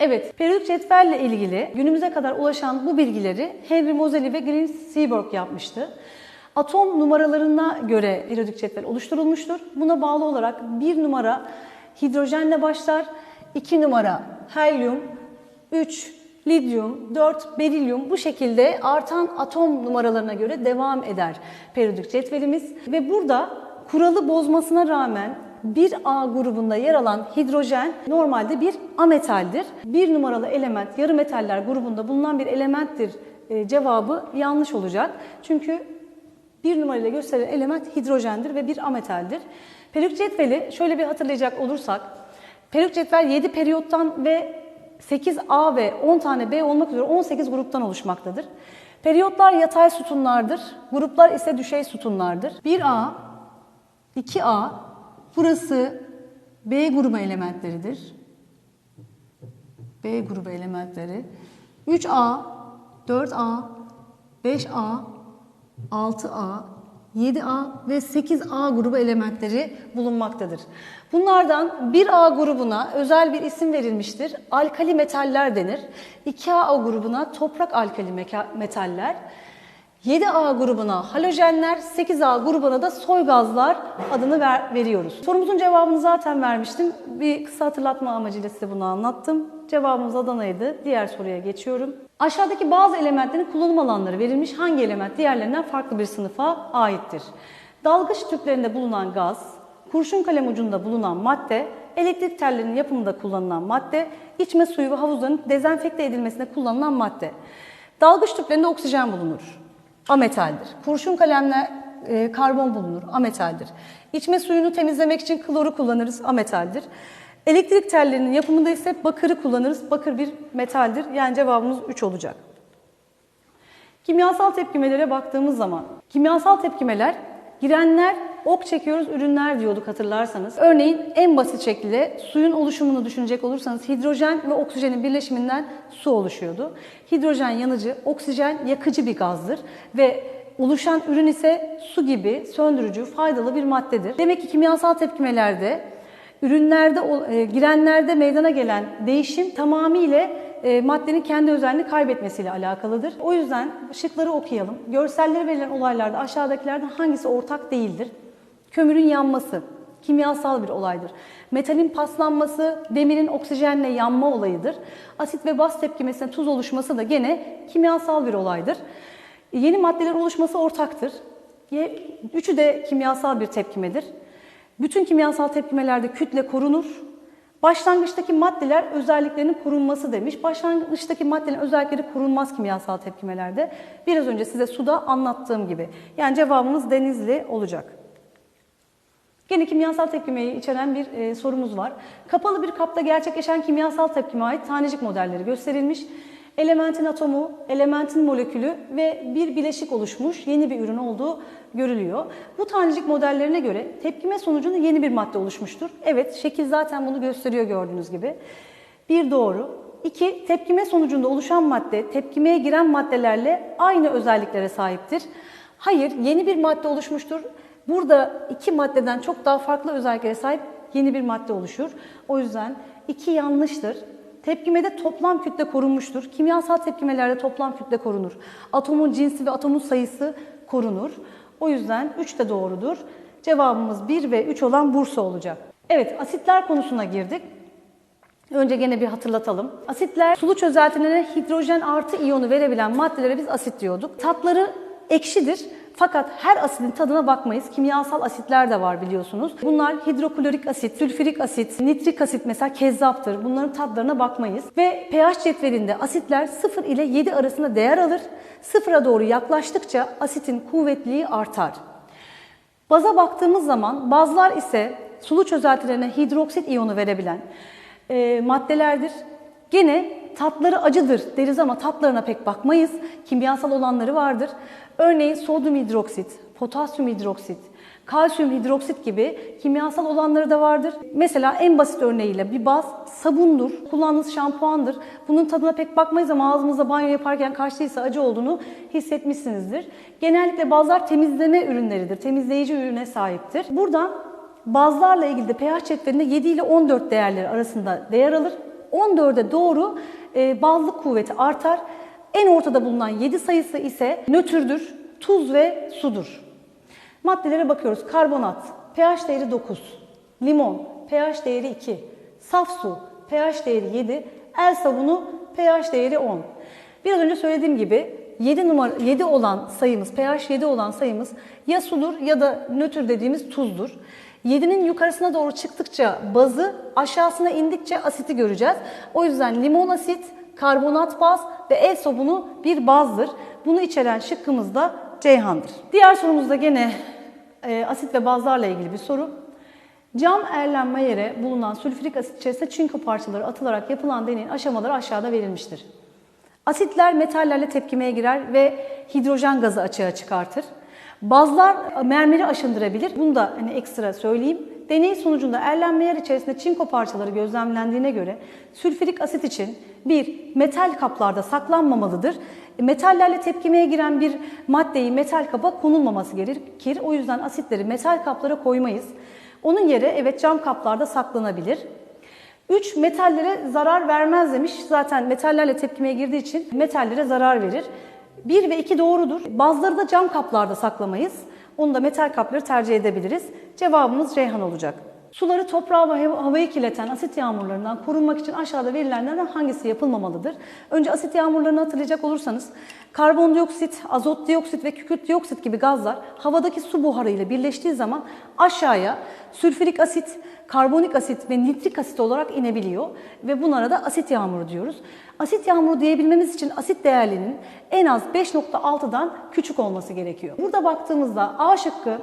Evet, periyodik cetvelle ilgili günümüze kadar ulaşan bu bilgileri Henry Moseley ve Glenn Seaborg yapmıştı. Atom numaralarına göre periyodik cetvel oluşturulmuştur. Buna bağlı olarak bir numara hidrojenle başlar, iki numara helyum, 3 lityum, 4 berilyum bu şekilde artan atom numaralarına göre devam eder periyodik cetvelimiz. Ve burada kuralı bozmasına rağmen 1A grubunda yer alan hidrojen normalde bir ametaldir. Bir numaralı element yarı metaller grubunda bulunan bir elementtir e, cevabı yanlış olacak. Çünkü bir numarayla gösterilen element hidrojendir ve bir ametaldir. Periyodik cetveli şöyle bir hatırlayacak olursak, periyodik cetvel 7 periyottan ve 8 A ve 10 tane B olmak üzere 18 gruptan oluşmaktadır. Periyotlar yatay sütunlardır, gruplar ise düşey sütunlardır. 1A, 2A, burası B grubu elementleridir. B grubu elementleri. 3A, 4A, 5A, 6A, 7A ve 8A grubu elementleri bulunmaktadır. Bunlardan 1A grubuna özel bir isim verilmiştir. Alkali metaller denir. 2A grubuna toprak alkali metaller. 7A grubuna halojenler, 8A grubuna da soy gazlar adını ver- veriyoruz. Sorumuzun cevabını zaten vermiştim. Bir kısa hatırlatma amacıyla size bunu anlattım. Cevabımız Adana'ydı. Diğer soruya geçiyorum. Aşağıdaki bazı elementlerin kullanım alanları verilmiş hangi element diğerlerinden farklı bir sınıfa aittir? Dalgıç tüplerinde bulunan gaz, kurşun kalem ucunda bulunan madde, elektrik tellerinin yapımında kullanılan madde, içme suyu ve havuzların dezenfekte edilmesinde kullanılan madde. Dalgıç tüplerinde oksijen bulunur. Ametaldir. Kurşun kalemle e, karbon bulunur. Ametaldir. İçme suyunu temizlemek için kloru kullanırız. Ametaldir. Elektrik tellerinin yapımında ise bakırı kullanırız. Bakır bir metaldir. Yani cevabımız 3 olacak. Kimyasal tepkimelere baktığımız zaman kimyasal tepkimeler girenler ok çekiyoruz ürünler diyorduk hatırlarsanız. Örneğin en basit şekilde suyun oluşumunu düşünecek olursanız hidrojen ve oksijenin birleşiminden su oluşuyordu. Hidrojen yanıcı, oksijen yakıcı bir gazdır ve oluşan ürün ise su gibi söndürücü, faydalı bir maddedir. Demek ki kimyasal tepkimelerde ürünlerde e, girenlerde meydana gelen değişim tamamıyla e, maddenin kendi özelliğini kaybetmesiyle alakalıdır. O yüzden şıkları okuyalım. Görselleri verilen olaylarda aşağıdakilerden hangisi ortak değildir? Kömürün yanması kimyasal bir olaydır. Metalin paslanması demirin oksijenle yanma olayıdır. Asit ve baz tepkimesine tuz oluşması da gene kimyasal bir olaydır. Yeni maddeler oluşması ortaktır. Üçü de kimyasal bir tepkimedir. Bütün kimyasal tepkimelerde kütle korunur. Başlangıçtaki maddeler özelliklerinin korunması demiş. Başlangıçtaki maddelerin özellikleri korunmaz kimyasal tepkimelerde. Biraz önce size suda anlattığım gibi. Yani cevabımız denizli olacak. Gene kimyasal tepkimeyi içeren bir e, sorumuz var. Kapalı bir kapta gerçekleşen kimyasal tepkime ait tanecik modelleri gösterilmiş. Elementin atomu, elementin molekülü ve bir bileşik oluşmuş yeni bir ürün olduğu görülüyor. Bu tanecik modellerine göre tepkime sonucunda yeni bir madde oluşmuştur. Evet, şekil zaten bunu gösteriyor gördüğünüz gibi. Bir doğru. İki, tepkime sonucunda oluşan madde tepkimeye giren maddelerle aynı özelliklere sahiptir. Hayır, yeni bir madde oluşmuştur. Burada iki maddeden çok daha farklı özelliklere sahip yeni bir madde oluşur. O yüzden iki yanlıştır. Tepkimede toplam kütle korunmuştur. Kimyasal tepkimelerde toplam kütle korunur. Atomun cinsi ve atomun sayısı korunur. O yüzden 3 de doğrudur. Cevabımız 1 ve 3 olan Bursa olacak. Evet, asitler konusuna girdik. Önce gene bir hatırlatalım. Asitler sulu çözeltilerine hidrojen artı iyonu verebilen maddelere biz asit diyorduk. Tatları ekşidir. Fakat her asidin tadına bakmayız. Kimyasal asitler de var biliyorsunuz. Bunlar hidroklorik asit, sülfürik asit, nitrik asit mesela kezzaptır. Bunların tadlarına bakmayız. Ve pH cetvelinde asitler 0 ile 7 arasında değer alır. Sıfıra doğru yaklaştıkça asitin kuvvetliliği artar. Baza baktığımız zaman bazlar ise sulu çözeltilerine hidroksit iyonu verebilen e, maddelerdir. Gene tatları acıdır deriz ama tatlarına pek bakmayız. Kimyasal olanları vardır. Örneğin sodyum hidroksit, potasyum hidroksit, kalsiyum hidroksit gibi kimyasal olanları da vardır. Mesela en basit örneğiyle bir baz sabundur, kullandığınız şampuandır. Bunun tadına pek bakmayız ama ağzımızda banyo yaparken kaçtıysa acı olduğunu hissetmişsinizdir. Genellikle bazlar temizleme ürünleridir, temizleyici ürüne sahiptir. Buradan bazlarla ilgili de pH cetvelinde 7 ile 14 değerleri arasında değer alır. 14'e doğru e, bazlık kuvveti artar. En ortada bulunan 7 sayısı ise nötrdür, tuz ve sudur. Maddelere bakıyoruz. Karbonat, pH değeri 9. Limon, pH değeri 2. Saf su, pH değeri 7. El sabunu, pH değeri 10. Biraz önce söylediğim gibi 7 numara 7 olan sayımız, pH 7 olan sayımız ya sudur ya da nötr dediğimiz tuzdur. 7'nin yukarısına doğru çıktıkça bazı, aşağısına indikçe asiti göreceğiz. O yüzden limon asit, karbonat baz ve el sabunu bir bazdır. Bunu içeren şıkkımız da Ceyhan'dır. Diğer sorumuzda gene e, asit ve bazlarla ilgili bir soru. Cam erlenme yere bulunan sülfürik asit içerisinde çinko parçaları atılarak yapılan deneyin aşamaları aşağıda verilmiştir. Asitler metallerle tepkimeye girer ve hidrojen gazı açığa çıkartır. Bazlar mermeri aşındırabilir. Bunu da hani ekstra söyleyeyim. Deney sonucunda erlenme yer içerisinde çinko parçaları gözlemlendiğine göre sülfürik asit için bir metal kaplarda saklanmamalıdır. Metallerle tepkimeye giren bir maddeyi metal kaba konulmaması gerekir. O yüzden asitleri metal kaplara koymayız. Onun yeri evet cam kaplarda saklanabilir. 3 metallere zarar vermez demiş. Zaten metallerle tepkimeye girdiği için metallere zarar verir. 1 ve 2 doğrudur. Bazıları da cam kaplarda saklamayız. Onu da metal kapları tercih edebiliriz. Cevabımız Ceyhan olacak. Suları, toprağı ve havayı kirleten asit yağmurlarından korunmak için aşağıda verilenlerden hangisi yapılmamalıdır? Önce asit yağmurlarını hatırlayacak olursanız karbondioksit, azot dioksit ve kükürt dioksit gibi gazlar havadaki su buharı ile birleştiği zaman aşağıya sülfürik asit, karbonik asit ve nitrik asit olarak inebiliyor ve bunlara da asit yağmuru diyoruz. Asit yağmuru diyebilmemiz için asit değerlerinin en az 5.6'dan küçük olması gerekiyor. Burada baktığımızda A şıkkı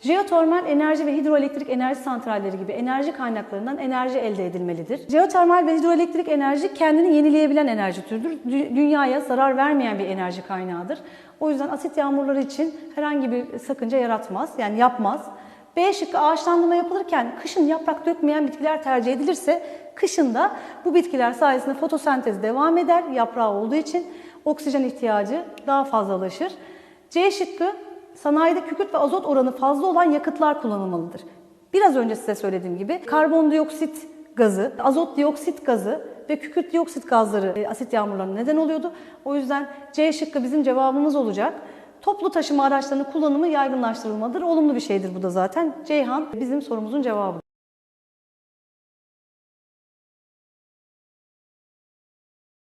Jeotermal enerji ve hidroelektrik enerji santralleri gibi enerji kaynaklarından enerji elde edilmelidir. Jeotermal ve hidroelektrik enerji kendini yenileyebilen enerji türüdür. Dü- Dünyaya zarar vermeyen bir enerji kaynağıdır. O yüzden asit yağmurları için herhangi bir sakınca yaratmaz, yani yapmaz. B şıkkı ağaçlandırma yapılırken kışın yaprak dökmeyen bitkiler tercih edilirse kışın da bu bitkiler sayesinde fotosentez devam eder yaprağı olduğu için oksijen ihtiyacı daha fazlalaşır. C şıkkı sanayide kükürt ve azot oranı fazla olan yakıtlar kullanılmalıdır. Biraz önce size söylediğim gibi karbondioksit gazı, azot dioksit gazı ve kükürt dioksit gazları e, asit yağmurlarına neden oluyordu. O yüzden C şıkkı bizim cevabımız olacak. Toplu taşıma araçlarının kullanımı yaygınlaştırılmalıdır. Olumlu bir şeydir bu da zaten. Ceyhan bizim sorumuzun cevabı.